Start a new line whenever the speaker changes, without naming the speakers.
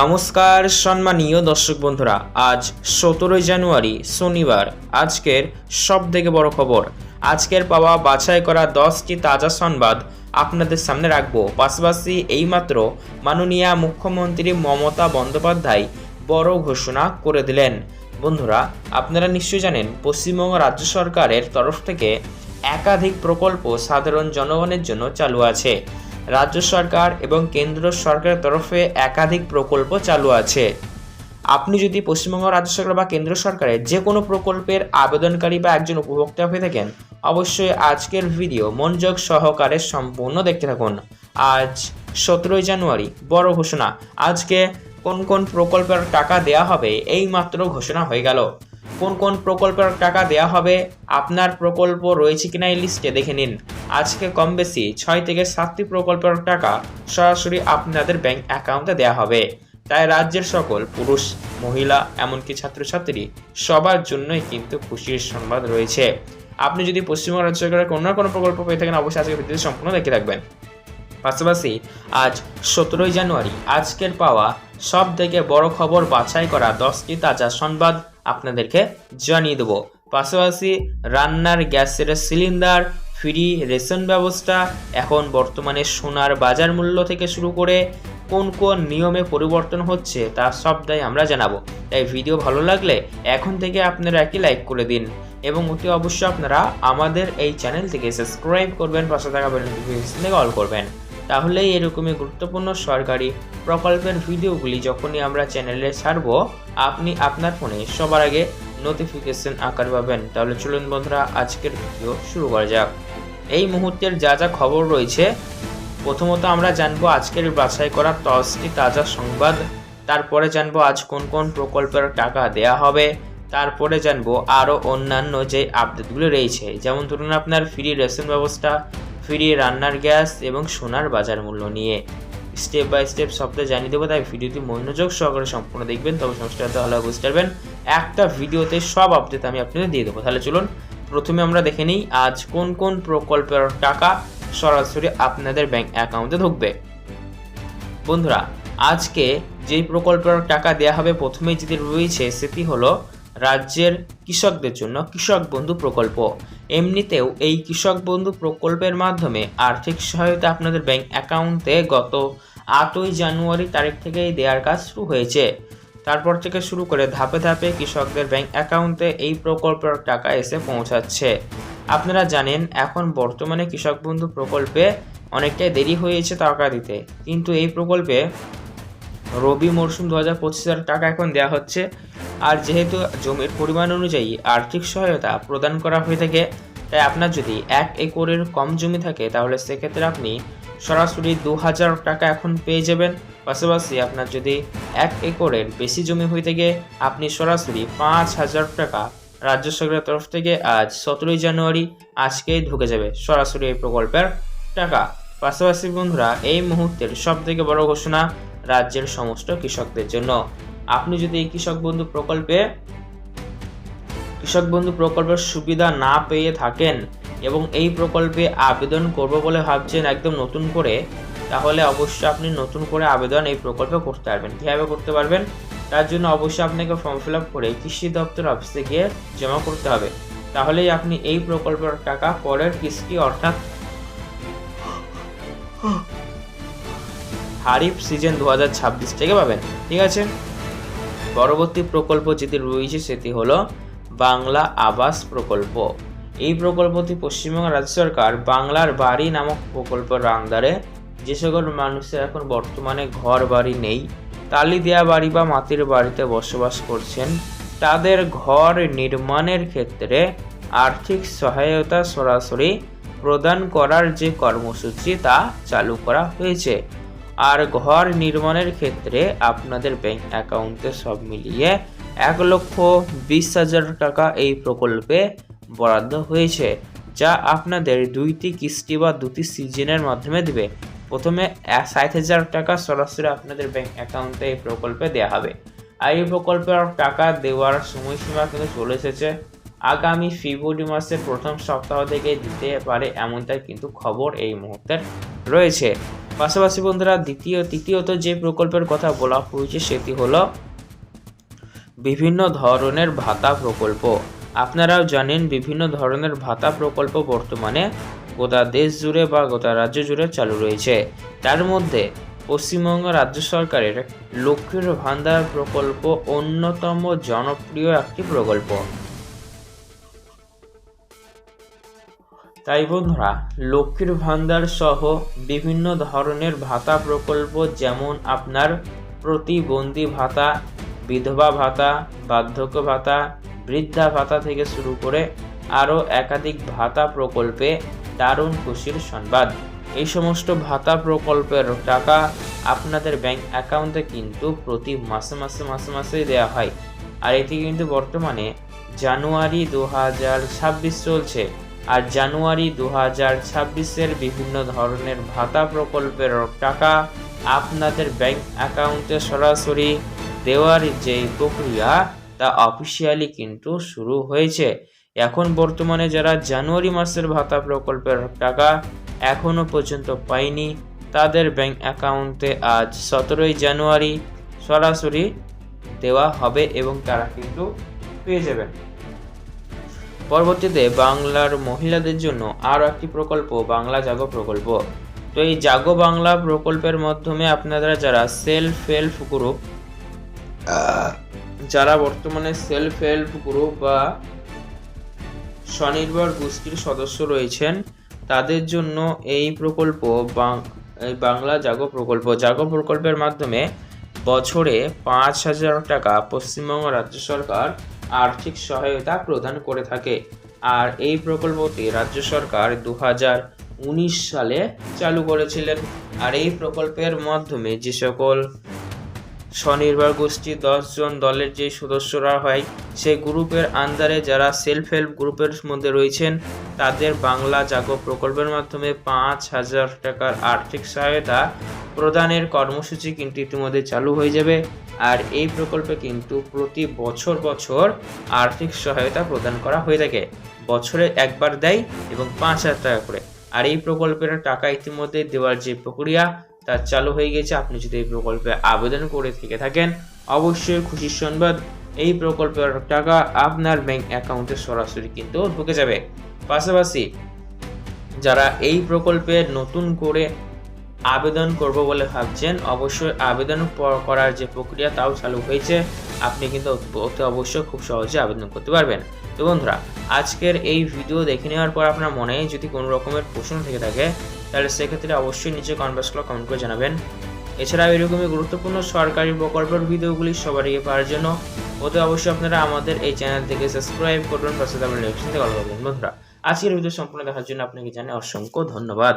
নমস্কার সম্মানীয় দর্শক বন্ধুরা, আজ সতেরোই জানুয়ারি, শনিবার, আজকের সব থেকে বড় খবর। আজকের পাওয়া বাছাই করা দশটি তাজা সংবাদ আপনাদের সামনে রাখব। পাশাপাশি এইমাত্র মাননীয় মুখ্যমন্ত্রী মমতা বন্দ্যোপাধ্যায় বড় ঘোষণা করে দিলেন। বন্ধুরা, আপনারা নিশ্চয়ই জানেন, পশ্চিমবঙ্গ রাজ্য সরকারের তরফ থেকে একাধিক প্রকল্প সাধারণ জনগণের জন্য চালু আছে। রাজ্য সরকার এবং কেন্দ্র সরকারের তরফে একাধিক প্রকল্প চালু আছে। আপনি যদি পশ্চিমবঙ্গ রাজ্য সরকার বা কেন্দ্র সরকারের যে কোনো প্রকল্পের আবেদনকারী বা একজন উপভোক্তা হয়ে থাকেন, অবশ্যই আজকের ভিডিও মনোযোগ সহকারে সম্পূর্ণ দেখতে থাকুন। আজ সতেরোই জানুয়ারি, বড় ঘোষণা। আজকে কোন কোন প্রকল্পের টাকা দেয়া হবে এই মাত্র ঘোষণা হয়ে গেল। কোন কোন প্রকল্পের টাকা দেয়া হবে, আপনার প্রকল্প রয়েছে কিনা এই লিস্টে দেখে নিন। আজকে কম বেশি ছয় থেকে সাতটি প্রকল্পের টাকা সরাসরি আপনাদের ব্যাংক অ্যাকাউন্টে দেওয়া হবে। তাই রাজ্যের সকল পুরুষ, মহিলা, এমনকি ছাত্রছাত্রী সবার জন্যই কিন্তু খুশির সংবাদ রয়েছে। আপনি যদি পশ্চিমবঙ্গ রাজ্য সরকারের কোনো না কোনো প্রকল্প পেয়ে থাকেন, অবশ্যই আজকে ভিডিওটি সম্পূর্ণ দেখে রাখবেন পাশাপাশি আজ সতেরোই জানুয়ারি, আজকের পাওয়া সব থেকে বড় খবর বাছাই করা দশটি তাজা সংবাদ আপনাদেরকে জানিয়ে দেবো। পাশাপাশি রান্নার গ্যাসের সিলিন্ডার ফ্রি রেশন ব্যবস্থা, এখন বর্তমানে সোনার বাজার মূল্য থেকে শুরু করে কোন কোন নিয়মে পরিবর্তন হচ্ছে তা সবটাই আমরা জানাব। তাই ভিডিও ভালো লাগলে এখন থেকে আপনারা একই লাইক করে দিন এবং অতি অবশ্যই আপনারা আমাদের এই চ্যানেল থেকে সাবস্ক্রাইব করবেন, পাশে থাকা নোটিফিকেশন থেকে অল করবেন। তাহলেই এরকমই গুরুত্বপূর্ণ সরকারি প্রকল্পের ভিডিওগুলি যখনই আমরা চ্যানেলে ছাড়ব, আপনি আপনার ফোনে সবার আগে নোটিফিকেশন আকার পাবেন। তাহলে চলুন বন্ধুরা, আজকের ভিডিও শুরু করা যাক। এই মুহূর্তের যা যা খবর রয়েছে, প্রথমত আমরা জানব আজকের বাছাই করা দশটি তাজা সংবাদ, তারপরে জানব আজ কোন কোন প্রকল্পের টাকা দেয়া হবে, তারপরে জানব আরও অন্যান্য যে আপডেটগুলো রয়েছে, যেমন ধরুন আপনার ফ্রি রেশন ব্যবস্থা, ফ্রি রান্নার গ্যাস এবং সোনার বাজার মূল্য নিয়ে। স্টেপ বাই স্টেপ সবটা জানিয়ে দেবো, তাই ভিডিওটি মনোযোগ সহকারে সম্পূর্ণ দেখবেন, তবে সমস্যাটা ভালো বুঝতে পারবেন। একটা ভিডিওতে সব আপডেট আমি আপনাদের দিয়ে দেবো। তাহলে চলুন প্রথমে আমরা দেখে নিই আজ কোন কোন প্রকল্পের টাকা সরাসরি আপনাদের ব্যাংক অ্যাকাউন্টে ঢুকবে। বন্ধুরা, আজকে যেই প্রকল্পের টাকা দেওয়া হবে প্রথমেই যেটি রয়েছে সেটি হলো রাজ্যের কৃষকদের জন্য কৃষক বন্ধু প্রকল্প। এমনিতেও এই কৃষক বন্ধু প্রকল্পের মাধ্যমে আর্থিক সহায়তা আপনাদের ব্যাংক অ্যাকাউন্টে গত আটই জানুয়ারি তারিখ থেকেই দেওয়ার কাজ শুরু হয়েছে। তারপর থেকে শুরু করে ধাপে ধাপে কৃষকদের ব্যাংক অ্যাকাউন্টে এই প্রকল্পের টাকা এসে পৌঁছাচ্ছে। আপনারা জানেন, এখন বর্তমানে কৃষক বন্ধু প্রকল্পে অনেকটাই দেরি হয়েছে টাকা দিতে। কিন্তু এই প্রকল্পে রবি মরশুম দু হাজার পঁচিশ হাজার টাকা এখন দেওয়া হচ্ছে। আর যেহেতু জমির পরিমাণ অনুযায়ী আর্থিক সহায়তা প্রদান করা হয়ে থাকে, তাই আপনার যদি এক একরের কম জমি থাকে, তাহলে সেক্ষেত্রে আপনি সরাসরি দু হাজার টাকা এখন পেয়ে যাবেন। পাশাপাশি আপনার যদি এক একরের বেশি জমি হয়ে থাকে, আপনি সরাসরি পাঁচ হাজার টাকা রাজ্য সরকারের তরফ থেকে আজ সতেরোই জানুয়ারি আজকেই ঢুকে যাবে সরাসরি এই প্রকল্পের টাকা। পাশাপাশি বন্ধুরা, এই মুহূর্তের সব থেকে বড় ঘোষণা রাজ্যের সমস্ত কৃষকদের জন্য। আপনি যদি এই কৃষক বন্ধু প্রকল্পে, কৃষক বন্ধু প্রকল্পের সুবিধা না পেয়ে থাকেন এবং এই প্রকল্পে আবেদন করব বলে ভাবছেন একদম নতুন করে, তাহলে অবশ্যই আপনি নতুন করে আবেদন এই প্রকল্পে করতে পারবেন। কীভাবে করতে পারবেন? তার জন্য অবশ্যই আপনাকে ফর্ম ফিল আপ করে কৃষি দপ্তর অফিসে গিয়ে জমা করতে হবে। তাহলেই আপনি এই প্রকল্পের টাকা পরের কিস্তি অর্থাৎ হারিফ সিজন দু হাজার ছাব্বিশ থেকে পাবেন। ঠিক আছে? পরবর্তী প্রকল্প যেটি রয়েছে সেটি হলো বাংলা আবাস প্রকল্প। এই প্রকল্পটি পশ্চিমবঙ্গ রাজ্য সরকার বাংলার বাড়ি নামক প্রকল্পের আন্ডারে যে সকল মানুষের এখন বর্তমানে ঘর বাড়ি নেই, তালি দেয়া বাড়ি বা মাটির বাড়িতে বসবাস করছেন, তাদের ঘর নির্মাণের ক্ষেত্রে আর্থিক সহায়তা সরাসরি প্রদান করার যে কর্মসূচি তা চালু করা হয়েছে। আর ঘর নির্মাণের ক্ষেত্রে আপনাদের ব্যাংক অ্যাকাউন্টে সব মিলিয়ে এক লক্ষ বিশ হাজার টাকা এই প্রকল্পে বরাদ্দ হয়েছে, যা আপনাদের দুইটি কিস্তি বা দুটি সিজনের মাধ্যমে দেবে। প্রথমে ষাট হাজার টাকা সরাসরি আপনাদের ব্যাংক অ্যাকাউন্টে এই প্রকল্পে দেওয়া হবে। আর এই প্রকল্পের টাকা দেওয়ার সময়সীমা কিন্তু চলে এসেছে। আগামী ফেব্রুয়ারি মাসের প্রথম সপ্তাহ থেকে দিতে পারে এমনটাই কিন্তু খবর এই মুহূর্তে রয়েছে। পাশাপাশি বন্ধুরা, দ্বিতীয়, তৃতীয়ত যে প্রকল্পের কথা বলা হয়েছে, সেটি হলো বিভিন্ন ধরনের ভাতা প্রকল্প। আপনারাও জানেন বিভিন্ন ধরনের ভাতা প্রকল্প বর্তমানে গোটা দেশ জুড়ে বা গোটা রাজ্য জুড়ে চালু রয়েছে। তার মধ্যে পশ্চিমবঙ্গ রাজ্য সরকারের লক্ষ্মীর ভান্ডার প্রকল্প অন্যতম জনপ্রিয় একটি প্রকল্প। তাই বন্ধুরা, লক্ষ্মীর ভান্ডার সহ বিভিন্ন ধরনের ভাতা প্রকল্প যেমন আপনার প্রতিবন্ধী ভাতা, বিধবা ভাতা, বার্ধক্য ভাতা বৃদ্ধা ভাতা থেকে শুরু করে আরও একাধিক ভাতা প্রকল্পে দারুণ খুশির সংবাদ। এই সমস্ত ভাতা প্রকল্পের টাকা আপনাদের ব্যাংক অ্যাকাউন্টে কিন্তু প্রতি মাসে মাসে মাসে মাসেই দেওয়া হয়। আর এটি কিন্তু বর্তমানে জানুয়ারি দু হাজার ছাব্বিশ চলছে। আর জানুয়ারি দু হাজার ছাব্বিশের বিভিন্ন ধরনের ভাতা প্রকল্পের টাকা আপনাদের ব্যাংক অ্যাকাউন্টে সরাসরি দেওয়ার যে প্রক্রিয়া তা অফিসিয়ালি কিন্তু শুরু হয়েছে। এখন বর্তমানে যারা জানুয়ারি মাসের ভাতা প্রকল্পের টাকা এখনও পর্যন্ত পায়নি, তাদের ব্যাংক অ্যাকাউন্টে আজ সতেরোই জানুয়ারি সরাসরি দেওয়া হবে এবং তারা কিন্তু পেয়ে যাবেন। পরবর্তীতে বাংলার মহিলাদের জন্য আরও একটি প্রকল্প, বাংলা জাগো প্রকল্প। তো এই জাগো বাংলা প্রকল্পের মাধ্যমে আপনারা যারা সেলফ হেল্প গ্রুপ যারা বর্তমানে সেলফ হেল্প গ্রুপ বা স্বনির্ভর গোষ্ঠীর সদস্য রয়েছেন, তাদের জন্য এই প্রকল্প এই বাংলা জাগো প্রকল্প, জাগো প্রকল্পের মাধ্যমে বছরে পাঁচ হাজার টাকা পশ্চিমবঙ্গ রাজ্য সরকার আর্থিক সহায়তা প্রদান করে থাকে। আর এই প্রকল্পটি রাজ্য সরকার দু উনিশ সালে চালু করেছিলেন। আর এই প্রকল্পের মাধ্যমে যে সকল স্বনির্ভর গোষ্ঠী জন দলের যে সদস্যরা হয় সেই গ্রুপের আন্ডারে যারা সেলফ হেল্প গ্রুপের মধ্যে রয়েছেন, তাদের বাংলা জাগো প্রকল্পের মাধ্যমে পাঁচ হাজার টাকার আর্থিক সহায়তা প্রদানের কর্মসূচি কিন্তু ইতিমধ্যে চালু হয়ে যাবে। আর এই প্রকল্পে কিন্তু প্রতি বছর বছর আর্থিক সহায়তা প্রদান করা হয়ে থাকে। বছরে একবার দেয় এবং পাঁচ হাজার টাকা করে। আর এই প্রকল্পের টাকা ইতিমধ্যে দেওয়ার যে প্রক্রিয়া তা চালু হয়ে গেছে। আপনি যদি এই প্রকল্পে আবেদন করে থেকে থাকেন, অবশ্যই খুশির সংবাদ, এই প্রকল্পের টাকা আপনার ব্যাংক অ্যাকাউন্টে সরাসরি কিন্তু ঢুকে যাবে। পাশাপাশি যারা এই প্রকল্পে নতুন করে আবেদন করব বলে ভাবছেন, অবশ্যই আবেদন করার যে প্রক্রিয়া তাও চালু হয়েছে। আপনি কিন্তু অতি, অবশ্যই খুব সহজে আবেদন করতে পারবেন। তো বন্ধুরা, আজকের এই ভিডিও দেখে নেওয়ার পর আপনার মনে যদি কোনো রকমের প্রশ্ন থেকে থাকে তাহলে সেক্ষেত্রে অবশ্যই নিচে কনভার্স করে কমেন্ট করে জানাবেন। এছাড়াও এরকমই গুরুত্বপূর্ণ সরকারি প্রকল্পের ভিডিওগুলি সবার আগে পাওয়ার জন্য ওতে অবশ্যই আপনারা আমাদের এই চ্যানেল থেকে সাবস্ক্রাইব করবেন, পাশে আমার লেখা থেকে বন্ধুরা, আজকের ভিডিও সম্পূর্ণ দেখার জন্য আপনাকে জানাই অসংখ্য ধন্যবাদ।